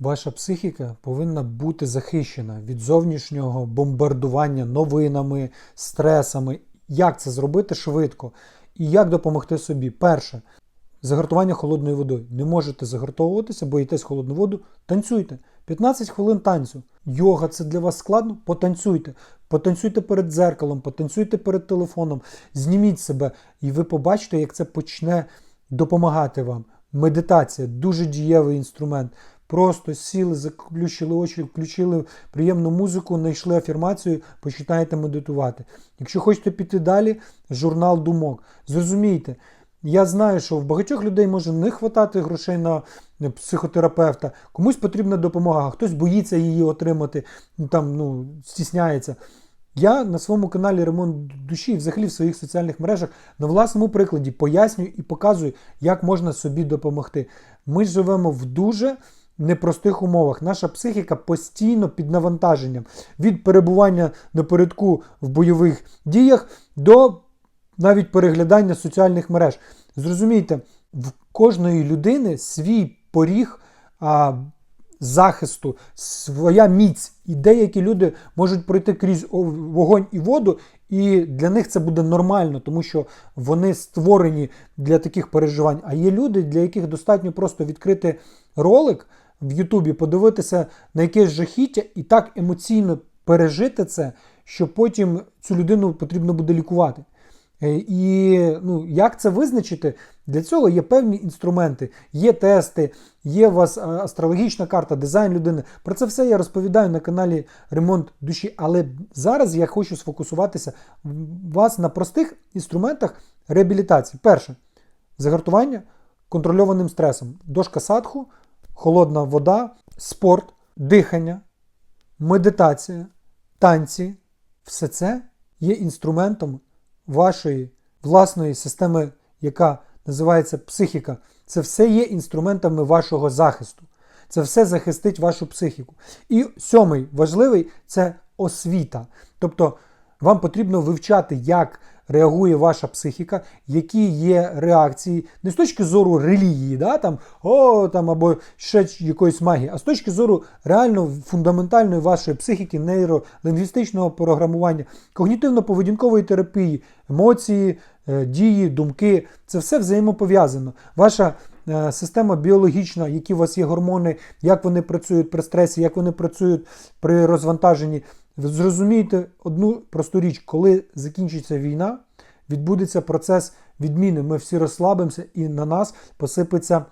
Ваша психіка повинна бути захищена від зовнішнього бомбардування новинами, стресами. Як це зробити швидко? І як допомогти собі? Перше, загартування холодною водою. Не можете загартовуватися, боїтесь холодну воду, танцюйте. 15 хвилин танцю. Йога це для вас складно? Потанцюйте. Потанцюйте перед дзеркалом, потанцюйте перед телефоном, зніміть себе, і ви побачите, як це почне допомагати вам. Медитація дуже дієвий інструмент. Просто сіли, заключили очі, включили приємну музику, знайшли афірмацію, починаєте медитувати. Якщо хочете піти далі, журнал думок. Зрозумійте, я знаю, що в багатьох людей може не вистачати грошей на психотерапевта, комусь потрібна допомога, хтось боїться її отримати, ну, там ну, стісняється. Я на своєму каналі Ремонт душі, і взагалі в своїх соціальних мережах на власному прикладі пояснюю і показую, як можна собі допомогти. Ми живемо в дуже непростих умовах. Наша психіка постійно під навантаженням від перебування напередку в бойових діях до навіть переглядання соціальних мереж. Зрозумійте, в кожної людини свій поріг а, захисту, своя міць. І деякі люди можуть пройти крізь вогонь і воду, і для них це буде нормально, тому що вони створені для таких переживань. А є люди, для яких достатньо просто відкрити ролик в Ютубі, подивитися на якесь жахіття і так емоційно пережити це, що потім цю людину потрібно буде лікувати. Е, І ну, як це визначити? Для цього є певні інструменти, є тести, є у вас е, астрологічна карта, дизайн людини. Про це все я розповідаю на каналі Ремонт душі. Але зараз я хочу сфокусуватися вас на простих інструментах реабілітації. Перше загартування контрольованим стресом. Дошка садху, холодна вода, спорт, дихання, медитація, танці. Все це є інструментом вашої власної системи, яка називається психіка. Це все є інструментами вашого захисту. Це все захистить вашу психіку. І сьомий важливий це освіта. Тобто вам потрібно вивчати, як реагує ваша психіка, які є реакції, не з точки зору релігії, да, там, о, там, або ще якоїсь магії, а з точки зору реально фундаментальної вашої психіки, нейролінгвістичного програмування, когнітивно-поведінкової терапії, емоції, е, дії, думки це все взаємопов'язано. Ваша е, система біологічна, які у вас є гормони, як вони працюють при стресі, як вони працюють при розвантаженні. Ви зрозумієте одну просту річ, коли закінчиться війна, відбудеться процес відміни. Ми всі розслабимося і на нас посипеться